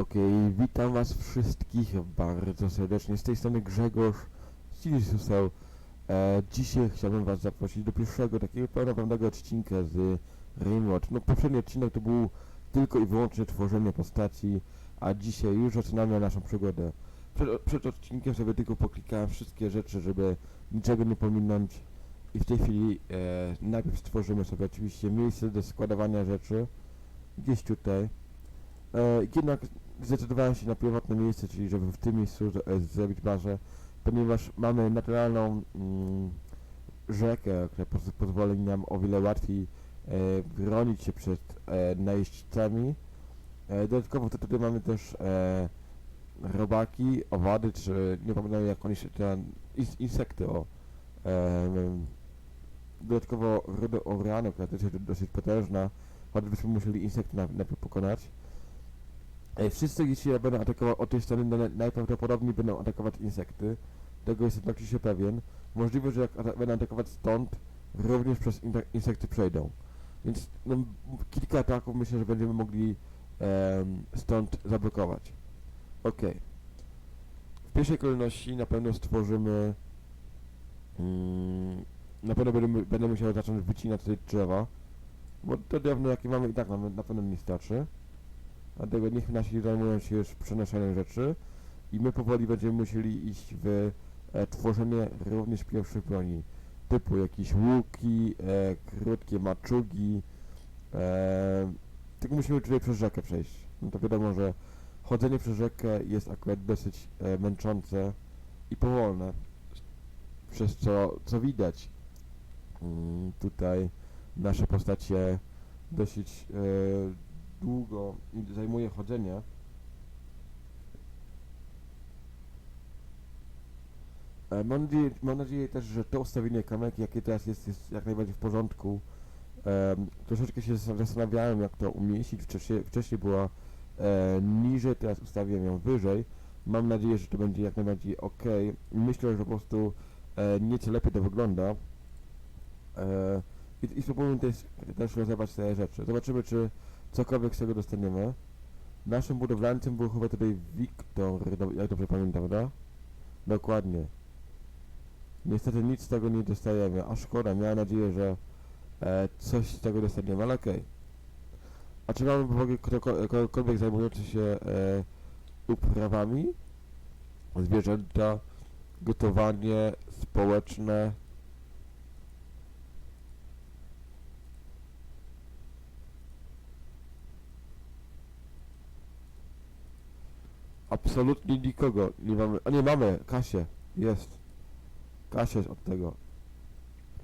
Okej, witam was wszystkich bardzo serdecznie. Z tej strony Grzegorz Stilisusel. E, dzisiaj chciałbym was zaprosić do pierwszego takiego pełnoprawnego odcinka z Rainwatch. No poprzedni odcinek to był tylko i wyłącznie tworzenie postaci, a dzisiaj już zaczynamy naszą przygodę. Przed, przed odcinkiem sobie tylko poklikałem wszystkie rzeczy, żeby niczego nie pominąć. I w tej chwili e, najpierw stworzymy sobie oczywiście miejsce do składowania rzeczy. Gdzieś tutaj. E, jednak zdecydowałem się na pierwotne miejsce, czyli żeby w tym miejscu e, zrobić bazę, ponieważ mamy naturalną mm, rzekę, która poz pozwoli nam o wiele łatwiej e, bronić się przed e, najeźdźcami. E, dodatkowo to tutaj mamy też e, robaki, owady, czy nie pamiętam jak oni się, te ins insekty, o. E, dodatkowo rudę oranu, która też jest dosyć potężna, choćbyśmy musieli insekty na- najpierw pokonać. Wszyscy jeśli będą atakować od tej strony, na- najprawdopodobniej będą atakować insekty. Tego jestem praktycznie pewien. Możliwe, że jak ata- będą atakować stąd, również przez in insekty przejdą. Więc no, kilka ataków myślę, że będziemy mogli em, stąd zablokować. Ok. W pierwszej kolejności na pewno stworzymy... Mm, na pewno będę, będę musiał zacząć wycinać tutaj drzewa. Bo te drewno jakie mamy i tak nam na pewno nie starczy. Dlatego niech nasi zajmują się już przenoszeniem rzeczy i my powoli będziemy musieli iść w e, tworzenie również pierwszych broni. Typu jakieś łuki, e, krótkie maczugi. E, tylko musimy tutaj przez rzekę przejść. No to wiadomo, że chodzenie przez rzekę jest akurat dosyć e, męczące i powolne. Przez co, co widać mm, tutaj nasze postacie dosyć e, długo zajmuje chodzenie. E, Mam nadzieję, mam nadzieję też, że to ustawienie kamerki, jakie teraz jest, jest jak najbardziej w porządku. Em, troszeczkę się zas- zastanawiałem, jak to umieścić. Wcześniej, wcześniej była e, niżej, teraz ustawiłem ją wyżej. Mam nadzieję, że to będzie jak najbardziej ok. Myślę, że po prostu e, nieco lepiej to wygląda. E, I, i spróbujmy też, też rozebrać te rzeczy. Zobaczymy, czy cokolwiek z tego dostaniemy. Naszym budowlańcem był chyba tutaj Wiktor, jak dobrze pamiętam, prawda? Dokładnie. Niestety nic z tego nie dostajemy, a szkoda, miałem nadzieję, że e, coś z tego dostaniemy, ale okej. A czy mamy ktoko- kogokolwiek zajmujący się e, uprawami? Zwierzęta, gotowanie społeczne, Absolutnie nikogo nie mamy. A nie mamy, Kasię. Jest. Kasia jest od tego.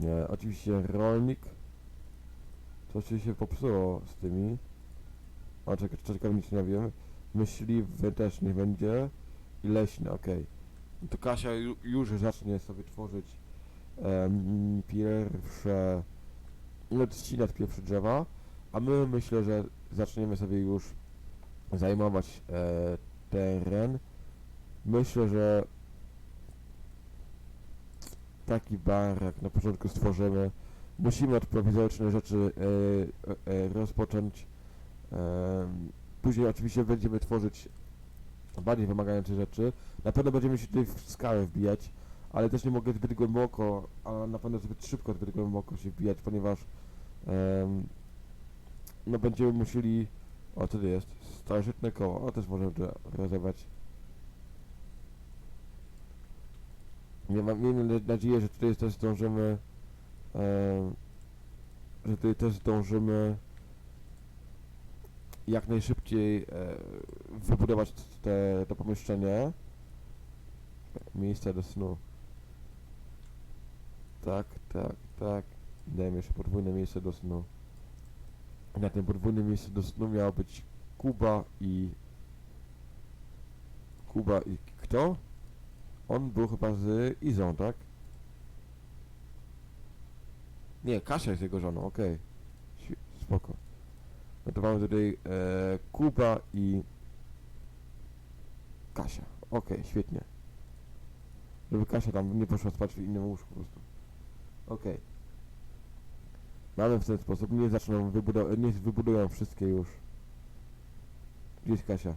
Nie, oczywiście rolnik. Coś się popsuło z tymi. A czekaj, czekaj, nic nie wiem. Myśliwy też nie będzie. I leśny, okej. No To Kasia ju, już zacznie sobie tworzyć em, pierwsze... No, odcinać pierwsze drzewa. A my myślę, że zaczniemy sobie już zajmować e, teren. Myślę, że taki barak na początku stworzymy. Musimy od prowizorycznych rzeczy e, e, e, rozpocząć. Em, później oczywiście będziemy tworzyć bardziej wymagające rzeczy. Na pewno będziemy się tutaj w skałę wbijać, ale też nie mogę zbyt głęboko, a na pewno zbyt szybko zbyt głęboko się wbijać, ponieważ em, no będziemy musieli o, to jest? Starożytne koło. O, też możemy to rozebrać. Nie mam, miejmy na- nadzieję, że tutaj też zdążymy em, że tutaj też zdążymy jak najszybciej e, wybudować te, to pomieszczenie. Miejsce do snu. Tak, tak, tak. Dajmy jeszcze podwójne miejsce do snu. Na tym podwójnym miejscu do snu miało być Kuba i... Kuba i kto? On był chyba z Izą, tak? Nie, Kasia jest jego żoną, okej. Świ- Spoko. No to mamy tutaj e, Kuba i... Kasia. Okej, świetnie. Żeby Kasia tam nie poszła spać w innym łóżku po prostu. Okej. No Mamy w ten sposób, nie zaczną wybudować, nie wybudują wszystkie już. Gdzieś Kasia.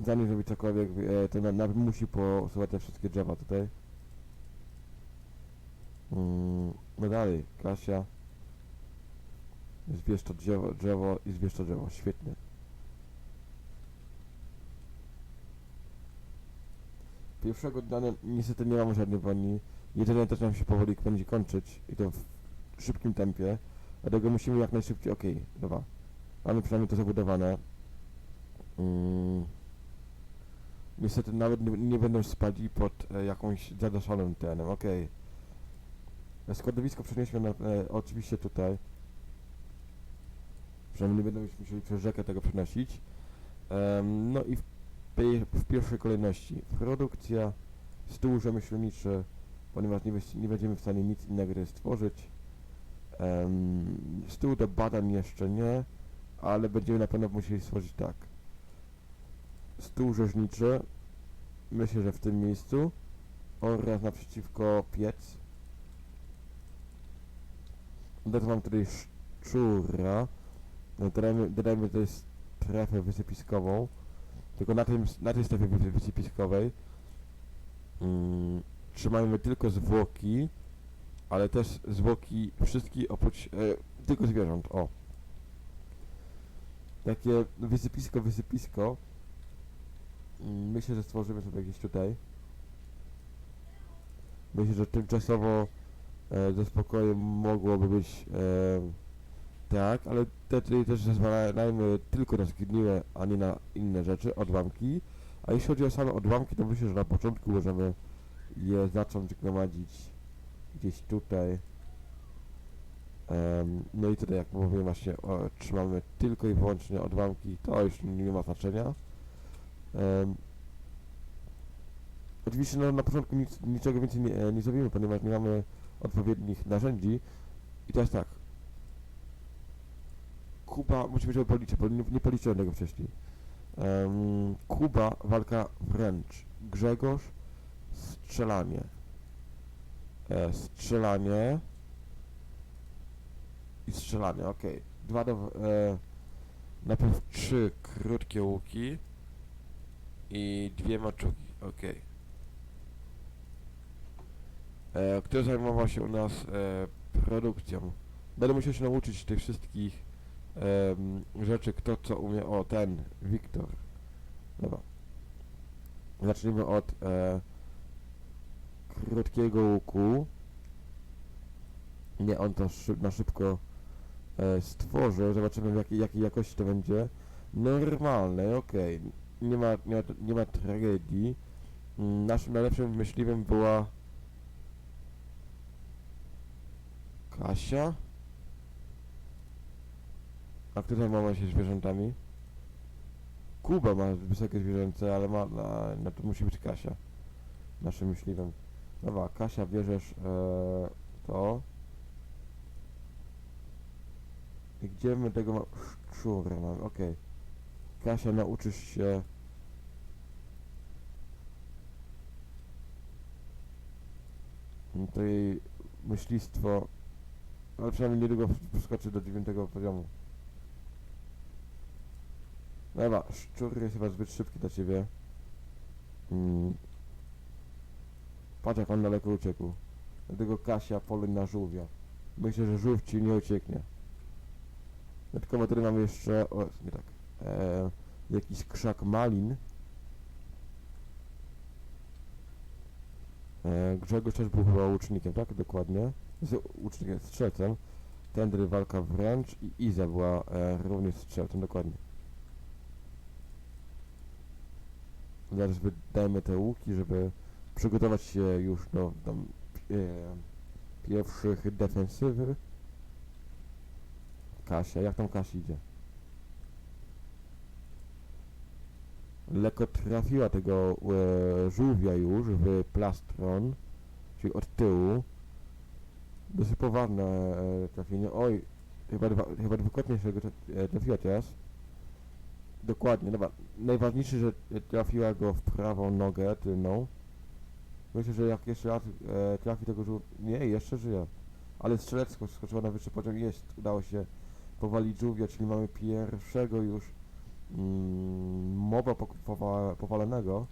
Zanim zrobi cokolwiek, e, to nam, musi posuwać te wszystkie drzewa tutaj. Mm, no dalej, Kasia. Zbierz to drzewo, drzewo i zbierz to drzewo, świetnie. Pierwszego dnia niestety nie mam żadnej broni. Jedzenie też nam się powoli będzie kończyć i to w szybkim tempie. Dlatego musimy jak najszybciej, okej, dobra. Mamy przynajmniej to zabudowane. Mm. Niestety nawet nie, nie będą spadli pod e, jakąś zadaszonym terenem, okej. Okay. Składowisko przenieśmy na, e, oczywiście tutaj. Przynajmniej nie będą musieli przez rzekę tego przenosić. Em, no i w, w pierwszej kolejności produkcja, stół rzemieślniczy, ponieważ nie, nie będziemy w stanie nic innego tutaj stworzyć. Em, stół do badań jeszcze nie, ale będziemy na pewno musieli stworzyć tak. Stół rzeźniczy, myślę, że w tym miejscu oraz naprzeciwko piec. Dodam tutaj szczura. No, Dodajmy, tutaj strefę wysypiskową. Tylko na, tym, na tej strefie wysy- wysypiskowej mm, trzymajmy tylko zwłoki, ale też zwłoki wszystkich oprócz e, tylko zwierząt. O. Takie wysypisko, wysypisko. Mm, Myślę, że stworzymy sobie gdzieś tutaj. Myślę, że tymczasowo e, ze spokojem mogłoby być e, tak, ale te tutaj też zezwalajmy tylko na zgniłe, a nie na inne rzeczy, odłamki. A jeśli chodzi o same odłamki, to myślę, że na początku możemy je zacząć gromadzić gdzieś tutaj. Em, no i tutaj, jak mówiłem właśnie, o, trzymamy tylko i wyłącznie odłamki, to już nie ma znaczenia. Em, oczywiście no, na początku nic, niczego więcej nie, e, nie zrobimy, ponieważ nie mamy odpowiednich narzędzi. I teraz tak. Kuba, musimy się policzyć, bo nie, policzyłem tego wcześniej. Em, Kuba, walka wręcz. Grzegorz, strzelanie. E, strzelanie. I strzelanie, okej. Dwa do... E, najpierw trzy krótkie łuki. I dwie maczugi, okej. E, Kto zajmował się u nas e, produkcją? Będę musiał się nauczyć tych wszystkich em, rzeczy, kto co umie. O, ten, Wiktor. Dobra. Zacznijmy od e, krótkiego łuku. Nie, on to szyb, na szybko e, stworzy. Zobaczymy jakiej, jakości to będzie. Normalne, okej. Nie, ma, nie, ma, nie ma tragedii. Naszym najlepszym myśliwym była Kasia. A kto zajmował się zwierzętami? Kuba ma wysokie zwierzęce, ale ma, na, to musi być Kasia. Naszym myśliwym. Dobra, Kasia bierzesz e, to. I gdzie my tego ma... Szczura mamy, okej. Kasia, nauczysz się... No to jej myślistwo... Ale przynajmniej niedługo wskoczy do dziewiątego poziomu. Dobra, szczur jest chyba zbyt szybki dla ciebie. Mm. Patrz jak on daleko uciekł. Dlatego Kasia poluj na żółwia. Myślę, że żółw ci nie ucieknie. Dodatkowo tutaj mamy jeszcze, o, nie tak, e, jakiś krzak malin. E, Grzegorz też był chyba łucznikiem, tak? Dokładnie. Z łucznikiem, strzelcem. Tendry walka wręcz i Iza była e, również strzelcem, dokładnie. Zaraz wydajmy te łuki, żeby przygotować się już do e, pierwszych defensywy. Kasia, jak tam Kasia idzie? Lekko trafiła tego e, żółwia już w plastron, czyli od tyłu. Dosyć poważne e, trafienie. Oj, chyba, dwa, chyba dwukrotnie się go e, trafiła teraz. Dokładnie, dobra. Najważniejsze, że trafiła go w prawą nogę tylną. Myślę, że jak jeszcze raz e, trafi tego żółwia... Nie, jeszcze żyje. Ale strzelecko skoczyła na wyższy poziom. Jest, udało się powalić żółwia, czyli mamy pierwszego już mm, mowa powa- powalonego.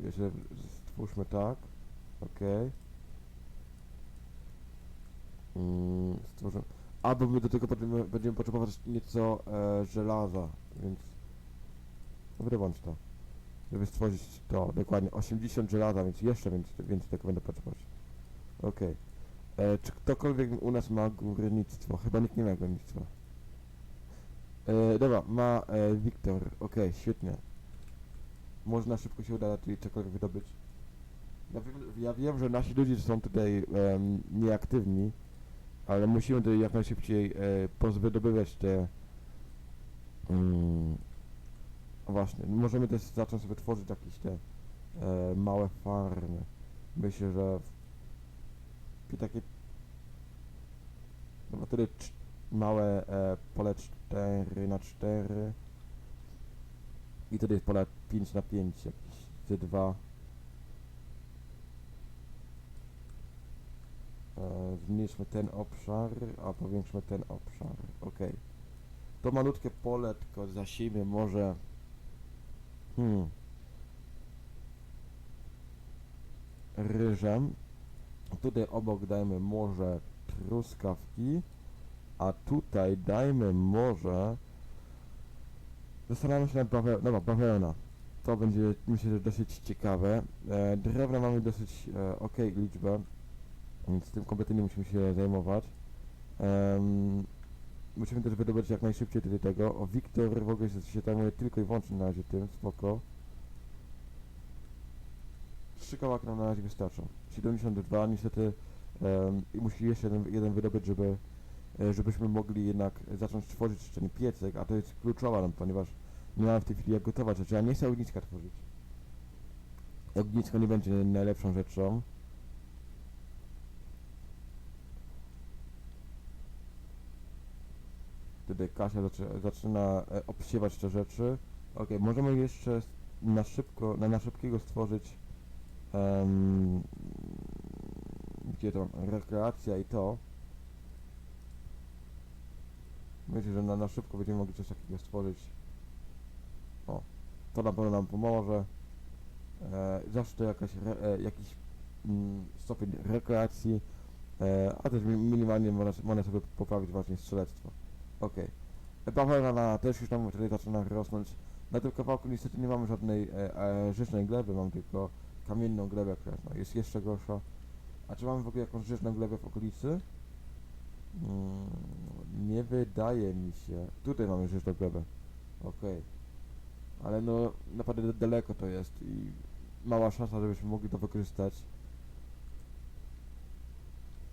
Jeszcze stwórzmy tak. Okej. Mm, stworzymy. Albo my do tego będziemy, będziemy potrzebować nieco e, żelaza, więc wyłącz to. Żeby stworzyć to, dokładnie 80 żelaza, więc jeszcze więcej, więcej tego będę potrzebować. Okej. E, Czy ktokolwiek u nas ma górnictwo? Chyba nikt nie ma górnictwa. E, dobra, ma e, Wiktor. Okej, świetnie. Można szybko się uda tutaj cokolwiek wydobyć. Ja wiem, ja wiem, że nasi ludzie są tutaj nieaktywni, ale musimy tutaj jak najszybciej e, pozwydobywać te... Mm, właśnie, możemy też zacząć sobie tworzyć jakieś te e, małe farmy. Myślę, że w, takie no cz- małe e, pole 4 na 4 i wtedy jest pole 5 na 5 jakieś te dwa. E, zmniejszmy ten obszar, a powiększmy ten obszar. Ok to malutkie pole tylko zasiejmy może hmm ryżem tutaj obok dajmy może truskawki, a tutaj dajmy może... Zastanawiam się nad baweł... Dobra, bawełna. To będzie, myślę, że dosyć ciekawe. E, drewna mamy dosyć e, ok liczbę, więc tym kompletnie nie musimy się zajmować. Musimy też wydobyć jak najszybciej tutaj tego. O, Wiktor w ogóle się, się tylko i wyłącznie na razie tym, spoko. Trzy kawałki nam na razie wystarczą. 72, niestety em, i musi jeszcze jeden, jeden wydobyć, żeby, e, żebyśmy mogli jednak zacząć tworzyć ten piecek, a to jest kluczowa nam, ponieważ nie mam w tej chwili jak gotować rzeczy, ja nie chcę ogniska tworzyć. Ognisko nie będzie najlepszą rzeczą. Kasia zaczy, zaczyna e, obsiewać te rzeczy. Ok, możemy jeszcze na szybko, na, na szybkiego stworzyć em, gdzie to rekreacja i to. Myślę, że na, na szybko będziemy mogli coś takiego stworzyć. O, to na pewno nam pomoże. E, zawsze to jakaś, re, e, jakiś mm, stopień rekreacji, e, a też mi- minimalnie można, można sobie poprawić właśnie strzelectwo. Okej. Okay. Bawełna też już nam tutaj zaczyna rosnąć. Na tym kawałku niestety nie mamy żadnej e, e, rzecznej gleby, mam tylko kamienną glebę, która no, jest jeszcze gorsza. A czy mamy w ogóle jakąś rzeczną glebę w okolicy? Mm, nie wydaje mi się. Tutaj mamy rzeczną glebę. Okej. Ale no naprawdę da- daleko to jest i mała szansa, żebyśmy mogli to wykorzystać.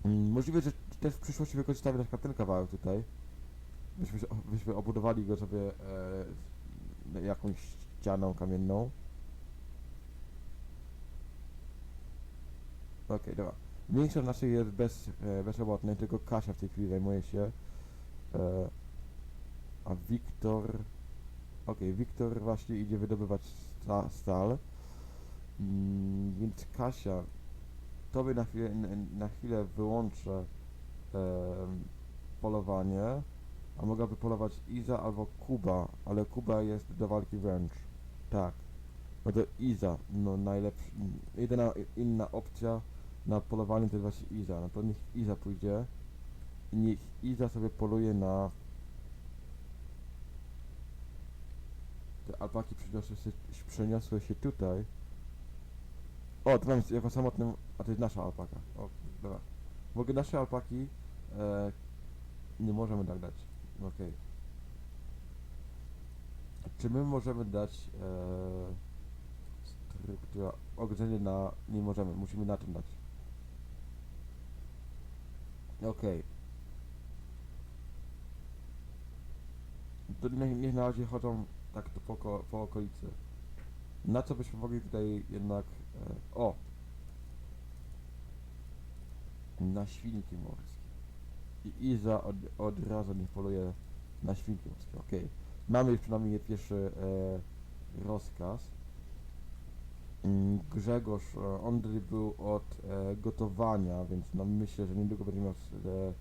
Mm, możliwe, że też w przyszłości wykorzystamy na przykład ten kawałek tutaj. Byśmy, obudowali go sobie e, jakąś ścianą kamienną. Okej, dobra. Większość naszych jest bez, e, bezrobotnej, tylko Kasia w tej chwili zajmuje się. E, a Wiktor... Okej, Wiktor właśnie idzie wydobywać sta, stal. Mm, więc Kasia, tobie na chwilę, na, na chwilę wyłączę e, polowanie, a mogłaby polować Iza albo Kuba, ale Kuba jest do walki wręcz. Tak. No to Iza, no najlepsza, jedyna inna opcja na polowanie to jest właśnie Iza, no to niech Iza pójdzie. I niech Iza sobie poluje na te alpaki przeniosły się, przeniosły się tutaj. O, to mam jako samotnym, a to jest nasza alpaka, o, dobra. Mogę nasze alpaki e, nie możemy tak dać, okej czy my możemy dać e, struktura, ogrodzenie na, nie możemy, musimy na tym dać Okej. To niech, niech na razie chodzą tak to po, po okolicy. Na co byśmy mogli tutaj jednak... E, o! Na świnki morskie. I Iza od, od razu niech poluje na świnki morskie, okej. Mamy już przynajmniej pierwszy e, rozkaz. Mm, Grzegorz, e, był od e, gotowania, więc no myślę, że niedługo będzie miał e,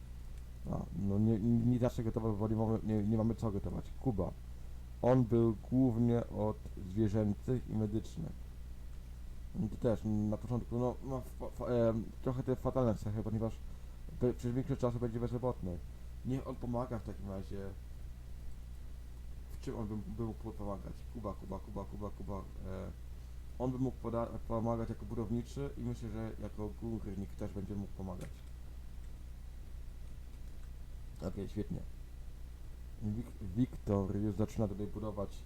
A, no nie, nie, nie gotować, bo nie mamy, nie, nie mamy co gotować. Kuba. On był głównie od zwierzęcych i medycznych. No to też na początku no, ma fa, fa, em, trochę te fatalne cechy, ponieważ przez większość czasu będzie bezrobotny. Niech on pomaga w takim razie. W czym on by, mógł pomagać? Kuba, Kuba, Kuba, Kuba, Kuba. E, on by mógł pomagać jako budowniczy i myślę, że jako górnik też będzie mógł pomagać. Okej, świetnie. Wik Wiktor już zaczyna tutaj budować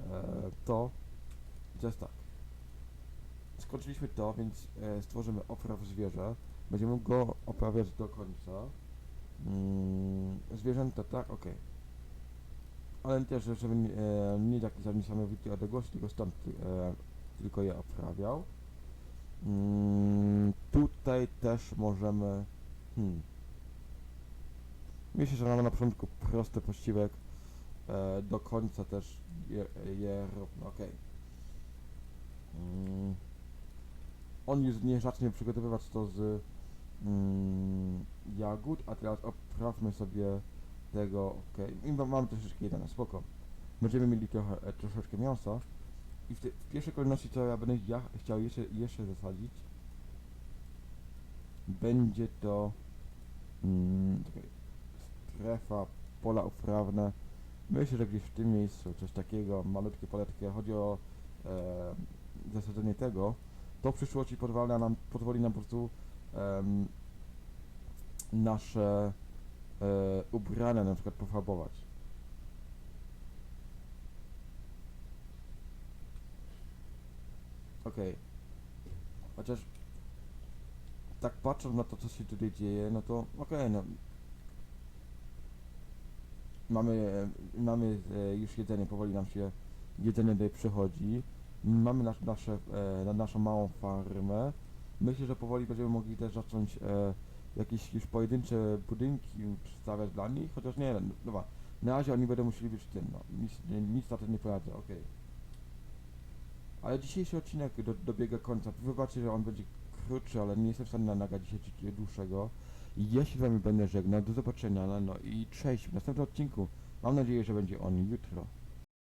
e, to. Jest tak. Skończyliśmy to, więc e, stworzymy opraw zwierzę. Będziemy go oprawiać do końca. Mm, zwierzęta, tak, okej. Ale też, żeby nie, e, nie taki za niesamowity odległości, tylko stąd e, tylko je oprawiał. Mm, tutaj też możemy... Hmm. Myślę, że mamy na początku prosty pościwek, e, do końca też je, je równo, okej. Mm. On już nie zacznie przygotowywać to z mm, jagód, a teraz oprawmy sobie tego, okej. I ma- mamy troszeczkę jeden, spoko. Będziemy mieli trochę, e, troszeczkę mięsa. I w, te, w pierwszej kolejności, co ja będę ja chciał jeszcze, jeszcze zasadzić, będzie to mm, strefa, pola uprawne. Myślę, że gdzieś w tym miejscu coś takiego, malutkie poletkę, chodzi o e, zasadzenie tego, to w przyszłości pozwala nam, pozwoli nam po prostu em, nasze e, ubrania na przykład pofarbować. Okej. Chociaż tak patrząc na to, co się tutaj dzieje, no to okej, no. Mamy, mamy e, już jedzenie, powoli nam się jedzenie tutaj przychodzi. Mamy nasz, nasze, e, na naszą małą farmę. Myślę, że powoli będziemy mogli też zacząć e, jakieś już pojedyncze budynki przedstawiać dla nich, chociaż nie, no dobra, na razie oni będą musieli być tym, no, nic, nic na to nie poradzę, okej. Ale dzisiejszy odcinek do, dobiega końca. Wybaczcie, że on będzie krótszy, ale nie jestem w stanie nagrać dzisiaj dłuższego. Ja się z wami będę żegnał. Do zobaczenia. No, no i cześć w następnym odcinku. Mam nadzieję, że będzie on jutro.